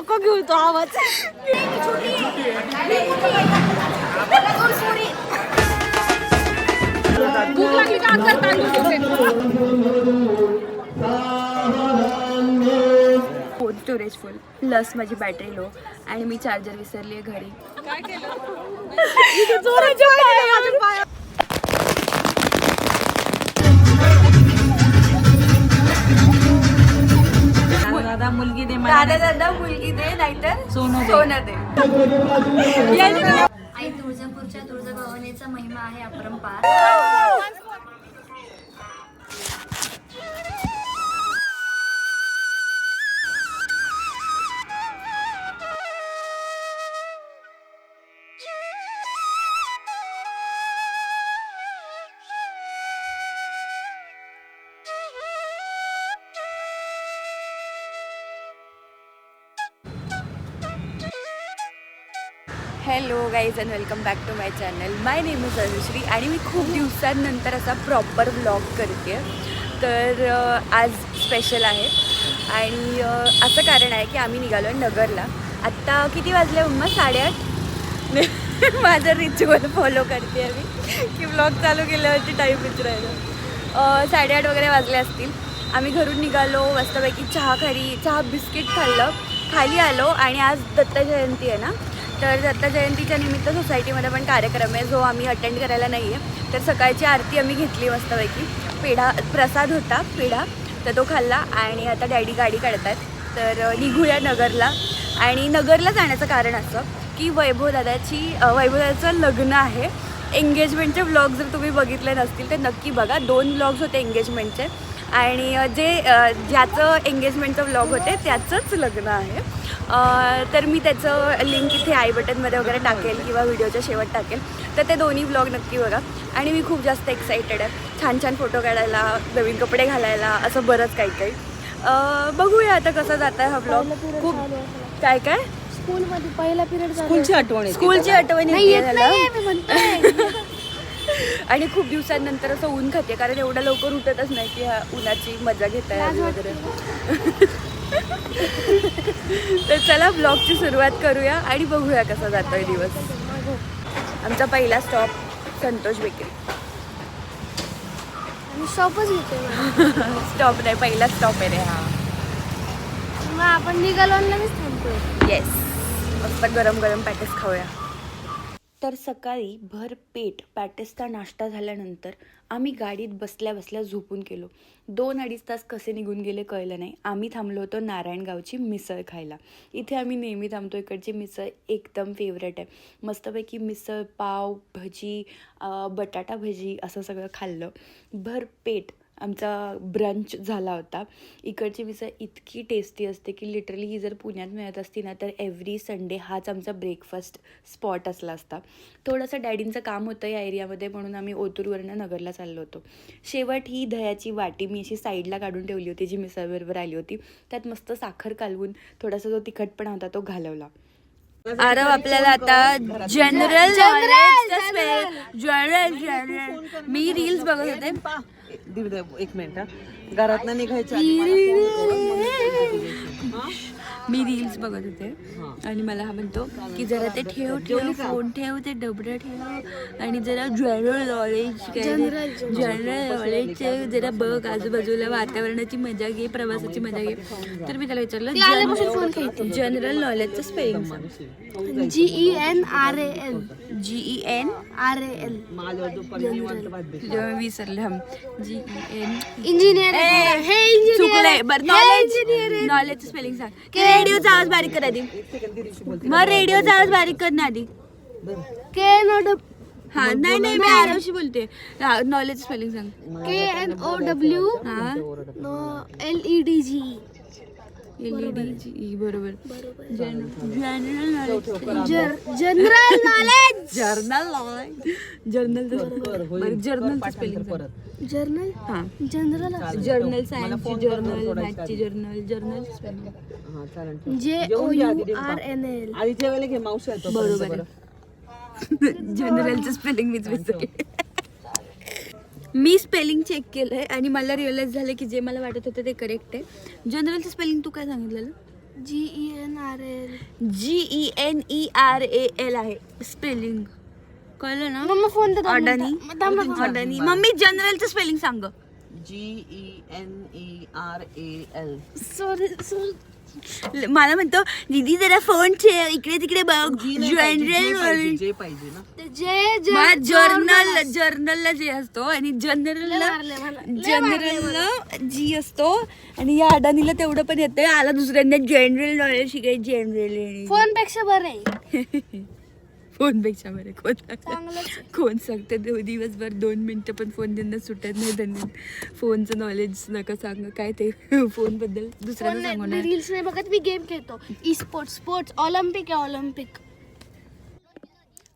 नको घेऊ तो आवाज. भूक लागली का आकार फोन स्टोरेज फुल प्लस माझी बॅटरी लो आणि मी चार्जर विसरली आहे घरी. काय केलं? दादा मुलगी दे दादा दादा मुलगी दे नाहीतर सोनं दे. सोनं दे. आई तुळजापूरच्या तुळजाभवानीचा महिमा आहे अपरंपार guys and welcome back to my channel my name is Anushree आणि मी खूप दिवसांनंतर असा प्रॉपर ब्लॉग करते तर आज स्पेशल आहे. आणि असं कारण आहे की आम्ही निघालो आहे नगरला. आत्ता किती वाजले मम्मा साडेआठ? माझं रिच्युअल फॉलो करते मी की ब्लॉग चालू केल्यावरती टाईम विचारायला साडेआठ वगैरे वाजले असतील. आम्ही घरून निघालो मस्तपैकी चहा खाली चहा बिस्किट खाल्लं. खाली आलो आणि आज दत्त जयंती आहे ना? तर दत्त जयंतीच्या निमित्त सोसायटीमध्ये पण कार्यक्रम आहे. जो आम्ही अटेंड करायला नाही आहे तर सकाळची आरती आम्ही घेतली मस्तपैकी. पेढा प्रसाद होता पेढा. तर तो खाल्ला आणि आता डॅडी गाडी काढतात तर निघूया नगरला. आणि नगरला जाण्याचं कारण असं की वैभवदादाची वैभवदाचं लग्न आहे. एंगेजमेंटचे व्लॉग जर तुम्ही बघितले नसतील तर नक्की बघा. दोन व्लॉग्स होते एंगेजमेंटचे आणि जे ज्याचं एंगेजमेंटचं व्लॉग होते त्याचंच लग्न आहे. अ, तर मी त्याचं लिंक इथे आय बटनमध्ये वगैरे टाकेल किंवा व्हिडिओच्या शेवट टाकेल. तर ते दोन्ही व्लॉग नक्की बघा. आणि मी खूप जास्त एक्साइटेड आहे. छान छान फोटो काढायला नवीन कपडे घालायला असं बरंच काही काही. अ, बघूया आता कसा जात आहे हा व्लॉग खूप काय काय? स्कूल मध्ये पहिला पिरियड स्कूलची आठवण येते स्कूलची आठवण आणि खूप दिवसांनंतर असं ऊन खाते कारण एवढ्या लवकर उठतच नाही की ह्या उन्हाची मजा घेता यावी वगैरे. तर चला ब्लॉगची सुरुवात करूया आणि बघूया कसा जातोय दिवस. आमचा पहिला स्टॉप संतोष बेकरी. आणि शॉपच घेतोय स्टॉप नाही पहिला स्टॉप आहे रे हा. मग आपण निघालो येस मस्त गरम गरम पॅटेस खाऊया. तर सकाळी भर पेट पॅटेसचा नाश्ता झाल्यानंतर आम्ही गाडीत बसल्या बसल्या झोपून गेलो. दोन अडीच तास कसे निघून गेले कळलं नाही. आम्ही थांबलो होतो नारायणगावची मिसळ खायला. इथे आम्ही नेहमी थांबतो. इकडची मिसळ एकदम फेवरेट आहे. मस्तपैकी मिसळ पाव भजी बटाटा भजी असं सगळं खाल्लं. भर पेट आमचा ब्रंच झाला होता. इकडची मिसळ इतकी टेस्टी असते की लिटरली ही जर पुण्यात मिळत असती ना तर एव्हरी संडे हाच आमचा ब्रेकफास्ट स्पॉट असला असता. थोडंसं डॅडींचं काम होतं या एरियामध्ये म्हणून आम्ही ओतूरवरनं नगरला चाललो होतो. शेवट ही दह्याची वाटी मी अशी साईडला काढून ठेवली होती जी मिसळबरोबर आली होती. त्यात मस्त साखर कालवून थोडासा जो तिखटपणा होता तो घालवला. आरव आपल्याला आता जनरल जनरल जनरल मी रील्स बघत होते. एक मिनिट हा. घरातनं निघायचं मी रील्स बघत होते आणि मला हा म्हणतो की जरा ते ठेव ठेव फोन ठेव ते डबडं ठेव आणि जरा जनरल नॉलेज जनरल नॉलेज जरा बघ आजूबाजूला वातावरणाची मजा घे प्रवासाची मजा घे तर मी त्याला विचारलं general नॉलेजचं spelling G E N R A L G E N R A L माझ्यावर दुपारी निवांत भात दे. जेव्हा विसरले हम जी इंजिनियर हे इंजिनियर बरं नॉलेज नॉलेजचं स्पेलिंग सांग रेडिओचा आवाज बारीक कर आधी. मग रेडिओचा आवाज बारीक कर ना आधी. के नो हा नाही नाही मी आरवशी बोलते. नॉलेज स्पेलिंग सांग के एन ओ डब्ल्यू हा. L E D G L E D G बरोबर. General knowledge general knowledge journal knowledge journal बरं जर्नलचं स्पेलिंग जर्नल हा. जनरल जर्नल सायन्सची जर्नल मॅथची जर्नल जर्नल स्पेलिंग हा J O U R N L आधी जेवायला घे मावशी बरोबर जनरलचं स्पेलिंग मीच विसरले मी स्पेलिंग चेक केलंय आणि मला रिअलाइज झालं की जे मला वाटत होतं ते करेक्ट आहे. जनरलचं स्पेलिंग तू काय सांगितलेलं G E N R L G E N E R A L आहे स्पेलिंग कळलं ना? मम्मा फोन अडानी अडानी मम्मी जनरलचं स्पेलिंग सांग. G E N E R A L sorry sorry ल- मला म्हणतो दीदी जरा फोन ठेव. इकडे तिकडे बघ. जनरल जे पाहिजे ना. ते जे जे मला जर्नल जर्नलला जे असतो आणि जनरलला मारले मला. जनरलला जी असतो आणि या अडाणीला तेवढं पण येते आला दुसऱ्यांदा जनरल नॉलेज शिकायची जनरल फोनपेक्षा बरं आहे. फोनपेक्षा बरे? कोण. कोण सांगते? दिवसभर दोन मिनिटं पण फोन त्यांना सुटत नाही त्यांनी. फोनचं नॉलेज नका सांग. काय ते फोनबद्दल नये रील्स नाही. बघत. मी गेम खेळतो. ई स्पोर्ट्स स्पोर्ट्स ऑलिम्पिक आहे ऑलिम्पिक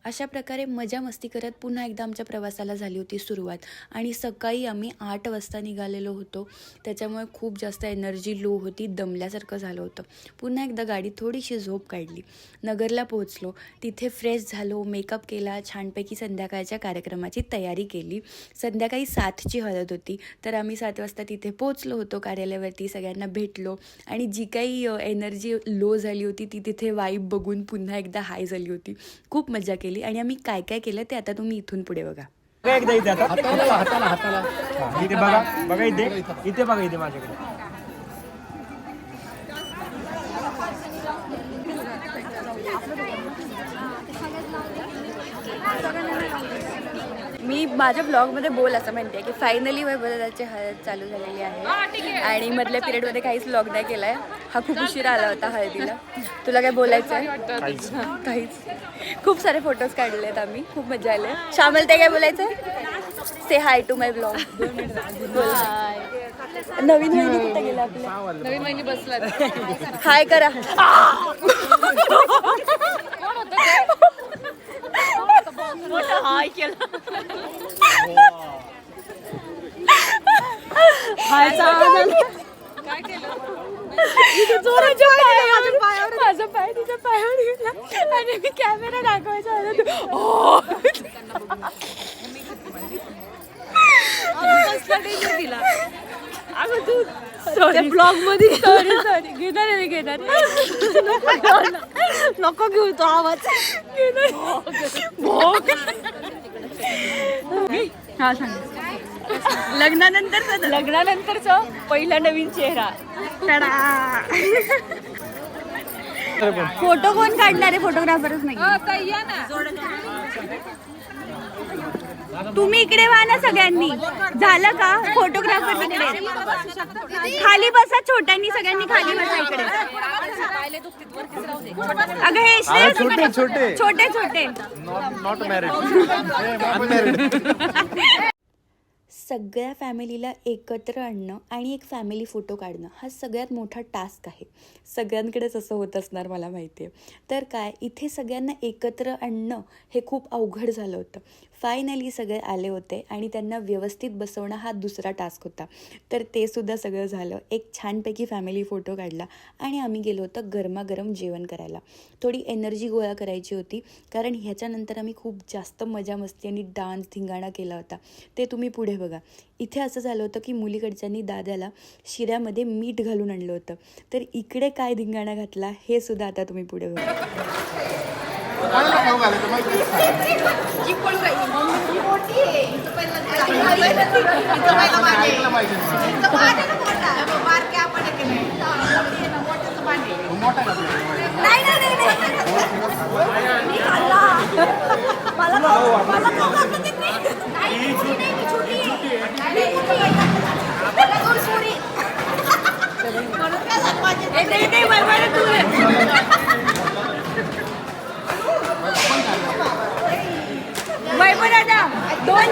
अशा प्रकारे मजा मस्ती करत पुन्हा एकदा आमच्या प्रवासाला झाली होती सुरुवात. आणि सकाळी आम्ही आठ वाजता निघालेलो होतो. त्याच्यामुळे खूप जास्त एनर्जी लो होती दमल्यासारखं झालं होतं. पुन्हा एकदा गाडी थोडीशी झोप काढली. नगरला पोहोचलो. तिथे फ्रेश झालो मेकअप केला छानपैकी संध्याकाळच्या कार्यक्रमाची तयारी केली. संध्याकाळी सातची हळद होती. तर आम्ही सात वाजता तिथे पोहोचलो होतो कार्यालयावरती सगळ्यांना भेटलो. आणि जी काही एनर्जी लो झाली होती ती तिथे वाईब बघून पुन्हा एकदा हाय झाली होती. खूप मजा केली. आणि आम्ही काय काय केलं ते आता तुम्ही इथून पुढे बघा. बघा एकदा इथे आता. हाताला हाताला इथे बघा बघा इथे. इथे बघा इथे माझ्याकडे. मी माझ्या ब्लॉगमध्ये बोल असं म्हणते की फायनली वैभवदाची हळद चालू झालेली आहे. आणि मधल्या पिरियडमध्ये काहीच ब्लॉग नाही केलाय. हा खूप उशीर आला होता हळदीला. तुला काय बोलायचं आहे काहीच खूप सारे फोटोज काढले आहेत आम्ही. खूप मजा आली. श्यामल ते काय बोलायचं से हाय टू माय ब्लॉग नवीन महिने कुठे गेला आपल्या? नवीन महिने बसलात हाय करा. हाय केला. हायचा काय केलं? जोराच्या पायावर माझा पाय तिच्या पायावर गेला आणि मी कॅमेरा दाखवायचा होता "ओ." दिला. अगं तू सॉरी ब्लॉगमध्ये सॉरी सॉरी घेणार आहे मी घेणार नको घेऊ तो आवाज. भोग हा सांग. लग्नानंतर लग्नानंतरचा पहिला नवीन चेहरा. फोटो कोण काढणार आहे? फोटोग्राफरच नाही तुम्ही इकडे व्हा ना सगळ्यांनी. झालं का? फोटोग्राफर तिकडे. खाली बसा छोट्यांनी सगळ्यांनी खाली बसा इकडे. अगं हे छोटे छोटे. छोटे छोटे. नॉट मॅरिड सगळ्या फॅमिलीला एकत्र आणणं आणि एक फॅमिली फोटो काढणं हा सगळ्यात मोठा टास्क आहे. सगळ्यांकडेच असं होत असणार मला माहिती आहे तर काय इथे सगळ्यांना एकत्र आणणं हे खूप अवघड झालं होतं. फायनली सगळे आले होते आणि त्यांना व्यवस्थित बसवणं हा दुसरा टास्क होता. तर ते सुद्धा सगळं झालं. एक छानपैकी फॅमिली फोटो काढला आणि आम्ही गेलो होतो गरमागरम जेवण करायला. थोडी एनर्जी गोळा करायची होती कारण ह्याच्यानंतर आम्ही खूप जास्त मजा मस्ती आणि डान्स धिंगाणा केला होता. ते तुम्ही पुढे बघा. इथे असं झालं होतं की मुलीकडच्यांनी दादाला शिऱ्यामध्ये मीठ घालून आणलं होतं. तर इकडे काय धिंगाणा घातला हे सुद्धा आता तुम्ही पुढे बघा. वैभव दादा दोन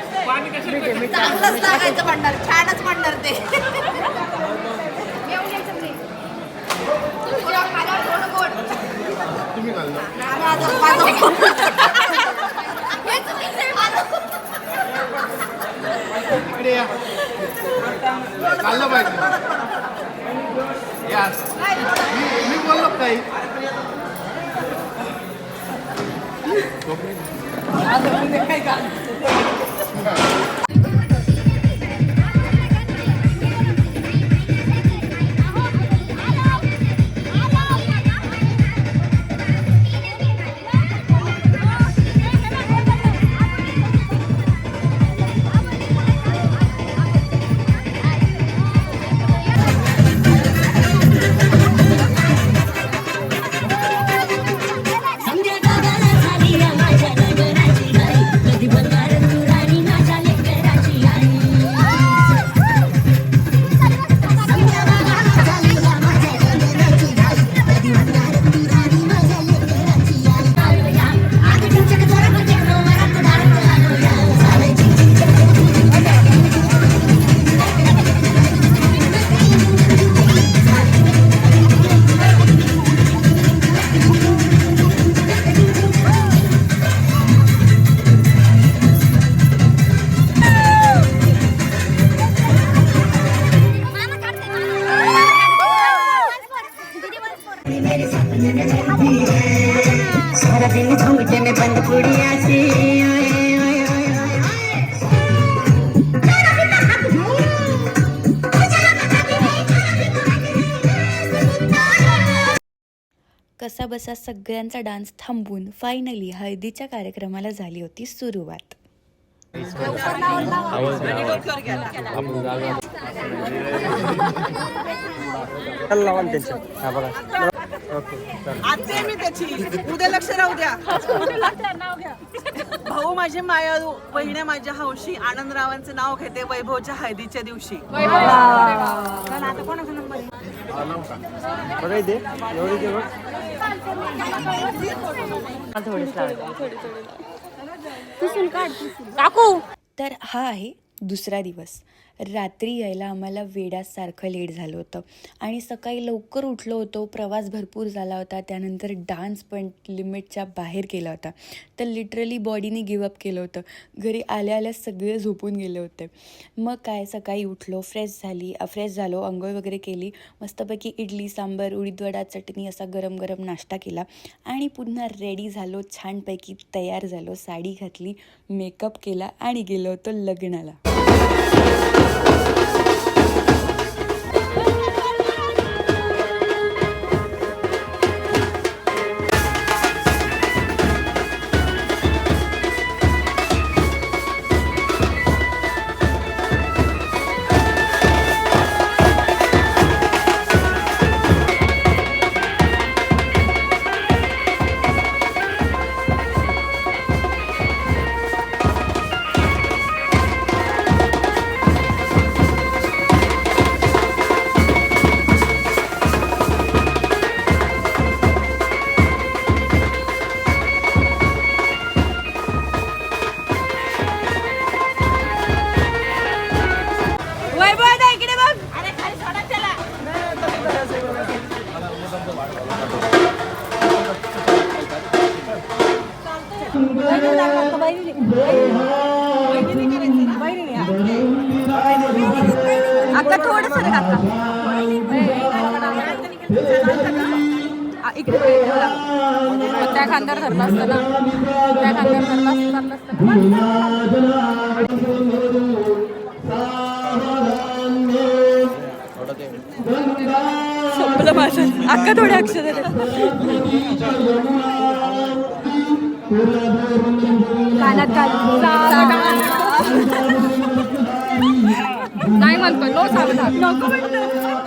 चांगलंच लागायचं म्हणणार छानच म्हणणार बसा सगळ्यांचा डान्स थांबून फायनली हळदीच्या कार्यक्रमाला झाली होती सुरुवात. हा आजचे मी त्याची. उद्या लक्ष राहू द्या. भाऊ माझे मायाळू बहिण्या माझ्या हौशी आनंदरावांचे नाव घेते वैभवच्या हळदीच्या दिवशी. बघा इथे एवढी ते तर हा आहे दुसरा दिवस. रात्री यायला आम्हाला वेड्यासारखं लेट झालं होतं. आणि सकाळी लवकर उठलो होतो प्रवास भरपूर झाला होता त्यानंतर डान्स पण लिमिटच्या बाहेर केला होता. तर लिटरली बॉडीने गिवअप केलं होतं. घरी आल्या आल्या सगळे झोपून गेले होते. मग काय सकाळी उठलो फ्रेश झाली फ्रेश झालो आंघोळ वगैरे केली मस्तपैकी इडली सांबर उडीदवडा चटणी असा गरम गरम नाश्ता केला. आणि पुन्हा रेडी झालो छानपैकी तयार झालो साडी घातली मेकअप केला आणि गेलो होतो लग्नाला. इकडे त्या खांद्यावर धरला असताना त्या खांद्यावर धरला संपलं माझं अक्का थोडे अक्षर नाही म्हणतो नो सावधान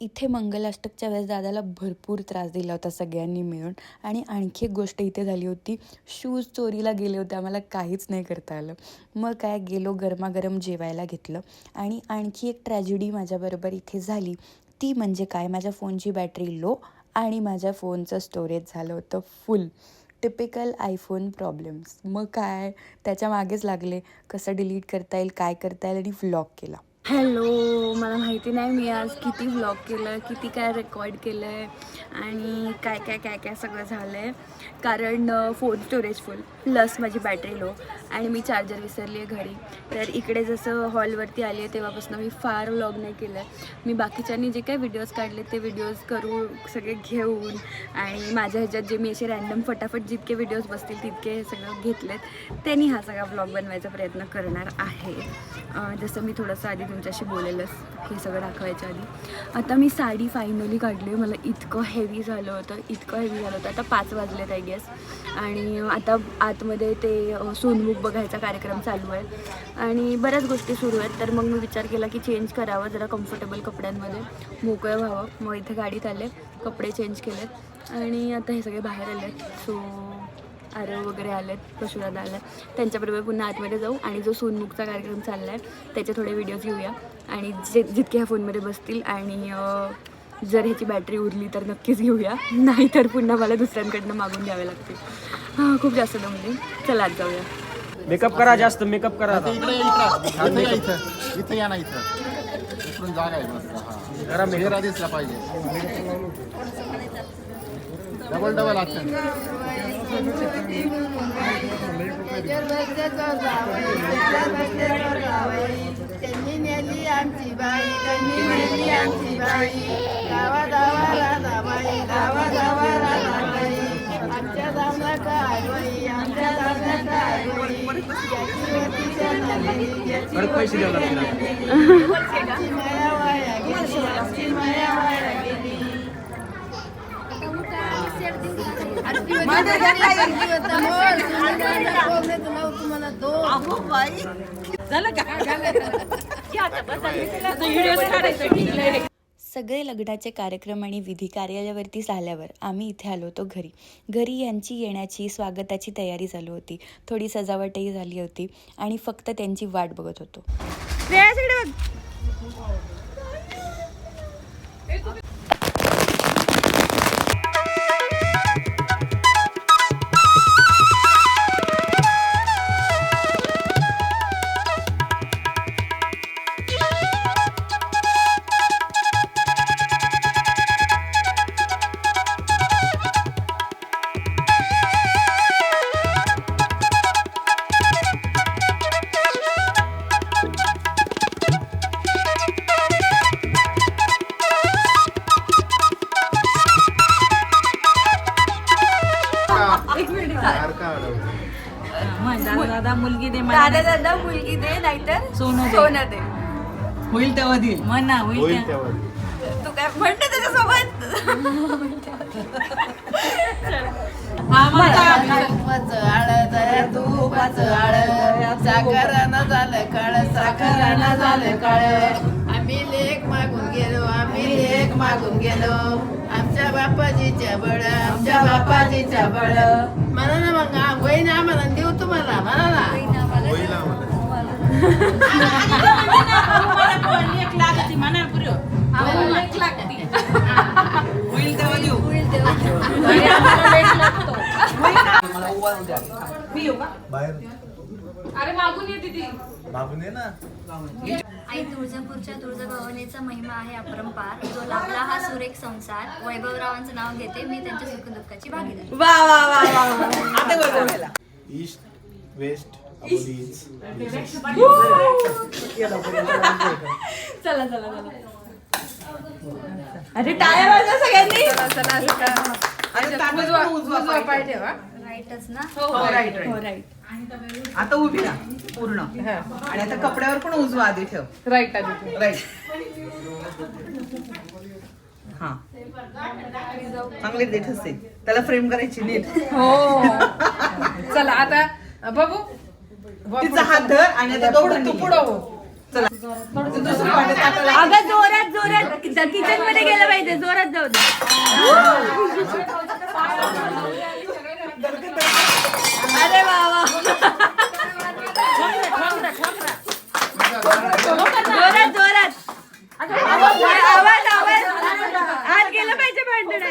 इथे मंगलाष्टकच्या वेळेस दादाला भरपूर त्रास दिला होता सगळ्यांनी मिळून. आणि आणखी एक गोष्ट इथे झाली होती. शूज चोरीला गेले होते. आम्हाला काहीच नाही करता आलं. मग काय गेलो गरमागरम जेवायला घेतलं. आणि आणखी एक ट्रॅजेडी माझ्याबरोबर इथे झाली. ती म्हणजे काय? माझ्या फोनची बॅटरी लो आणि माझ्या फोनचं स्टोरेज झालं होतं फुल टिपिकल आयफोन प्रॉब्लेम्स मग काय? त्याच्या मागेच लागले. कसं डिलीट करता येईल काय करता येईल आणि व्लॉग केला. हॅलो मला माहिती नाही मी आज किती व्लॉग केलं किती काय रेकॉर्ड केलं आहे आणि काय काय काय काय सगळं झालं आहे कारण फोन स्टोरेज फुल प्लस माझी बॅटरी लो आणि मी चार्जर विसरली आहे घरी. तर इकडे जसं हॉलवरती आली आहे तेव्हापासून मी फार व्लॉग नाही केलं आहे. मी बाकीच्यांनी जे काही व्हिडिओज काढले ते व्हिडिओज करू सगळे घेऊन आणि माझ्या ह्याच्यात जे मी असे रॅन्डम फटाफट जितके व्हिडिओज बसतील तितके हे सगळं घेतलेत. त्यांनी हा सगळा व्लॉग बनवायचा प्रयत्न करणार आहे. जसं मी थोडंसं आधी तुमच्याशी बोलेलंच हे सगळं दाखवायच्या आधी. आता मी साडी फायनली काढली मला इतकं हेवी झालं होतं इतकं हेवी झालं होतं. आता पाच वाजलेत आय गेस आणि आता आतमध्ये ते सोनमुख बघायचा कार्यक्रम चालू आहे. आणि बऱ्याच गोष्टी सुरू आहेत. तर मग मी विचार केला की चेंज करावं जरा कम्फर्टेबल कपड्यांमध्ये. मोकळं व्हावं. मग इथे गाडीत आले कपडे चेंज केलेत. आणि आता हे सगळे बाहेर आले सो आरव वगैरे आलेत पशुराधा आल्या त्यांच्याबरोबर पुन्हा आतमध्ये जाऊ आणि जो सोनमुखचा कार्यक्रम चालला आहे त्याचे थोडे व्हिडिओज घेऊया. आणि जे जितके ह्या फोनमध्ये बसतील आणि जर ह्याची बॅटरी उरली तर नक्कीच घेऊया नाहीतर पुन्हा मला दुसऱ्यांकडनं मागून घ्यावे लागतील हां खूप जास्त दमले चला आज जाऊया मेकअप करा जास्त मेकअप करा आता. इकडे इकडे इथे या इथं इथं ना जागा आहे हा दिसला पाहिजे डबल डबल आमची बाई त्यांनी बाई गावा गावाला गावा गावाला आमच्या दामला काय बाई आमच्या दामला काय बाई परत पैसे द्यावं लागतील माया वाया गेली आमची माया वाया गेली तुम्हाला दोन अहो बाई झालं का? सगळे लग्नाचे कार्यक्रम आणि विधी कार्यालयावरती झाल्यावर आम्ही इथे आलो होतो घरी. घरी यांची येण्याची स्वागताची तयारी चालू होती. थोडी सजावटही झाली होती आणि फक्त त्यांची वाट बघत होतो. दादा मुलगी दे दादा दादा मुलगी दे नाहीतर सोनं दे. सोनं दे. होईल तेव्हा देईल. म्हणा होईल तेव्हा तू काय म्हणते त्याच्यासोबत? तुपाचं साखरानं झालं काळ साखरानं झालं काळ. आम्ही लेख मागून गेलो आम्ही लेख मागून गेलो. आमच्या बापाजीच्या बळ आमच्या बापाजीच्या बळ. म्हणा ना मग बहीण आम्हाला देऊ तुम्हाला म्हणा ना? होईल आम्हाला होईल तेव्हा देऊ अरे मागून ये तिथे मागून ये ना. आई तुळजापूरच्या तुळजाभवानीचा महिमा आहे अपरंपार जो लाभला हा सुरेख संसार. वैभवरावांचं नाव घेते. मी त्यांच्या सुखदुःखाची भागीदार. वा वा वा वा वा. आता बोला ईस्ट वेस्ट अबोलीज चला चला चला. अरे वाजवा सगळ्यांनी. आणि तांबूस पण उजवा पाय ठेवा. राईटच ना हो राईट हो आता उभी राहा. पूर्ण. आणि आता कपड्यावर पण उजवा आधी ठेव. राईट राईट हा. चांगले देठ असते त्याला फ्रेम करायची नीट. हो. चला आता बघू. तिचा हात धर आणि आता दोघं तू पुढं हो. चला. दुसरी वाटेत आता अगं जोरात जोरात. किचनमध्ये गेलं पाहिजे जोरात जाऊ दे. अरे वा वा. जोरात जोरात. आवाज आवाज. आज गेलं पाहिजे भांडण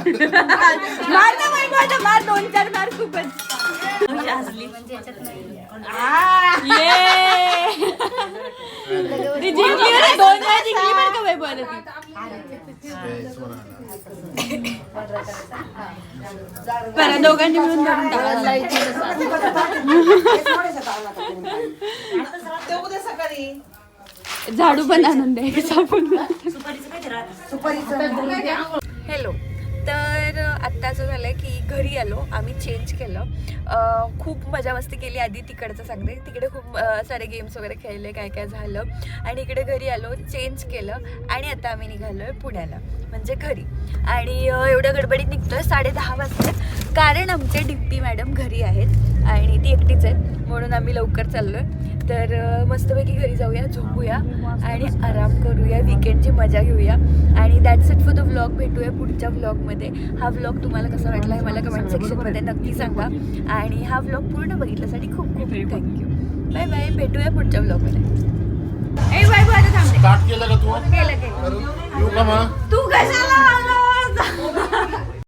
मार ना बाई माझा मार दोन चार मार खूपच. हसली म्हणजे जिंकली बरं, दोन वेळा जिंकली बरं का वैभव आता ती बरं दोघांनी मिळून धरून टाका. ते उद्या सकाळी झाडू पण आणून द्यायचा हॅलो. तर आत्ताचं झालं झालं की घरी आलो आम्ही चेंज केलं. खूप मजा मस्ती केली. आधी तिकडचं सांगते. तिकडे खूप सारे गेम्स वगैरे खेळले काय काय झालं. आणि इकडे घरी आलो चेंज केलं. आणि आता आम्ही निघालो आहे पुण्याला म्हणजे घरी. आणि एवढं एवढ्या गडबडीत आहे साडे दहा वाजता कारण आमचे डिप्टी मॅडम घरी आहेत आणि ती एकटीच आहेत म्हणून आम्ही लवकर चाललोय. तर अ, मस्तपैकी घरी जाऊया झोपूया आणि आराम करूया विकेंडची मजा घेऊया. आणि that's it for the vlog भेटूया पुढच्या व्लॉगमध्ये हा व्लॉग तुम्हाला कसा वाटला हे मला कमेंट सेक्शनमध्ये नक्की सांगा. आणि हा व्लॉग पूर्ण बघितल्यासाठी खूप खूप थँक्यू बाय बाय भेटूया पुढच्या व्लॉगमध्ये ए बाय बाय थांबते तू कशाला आलास?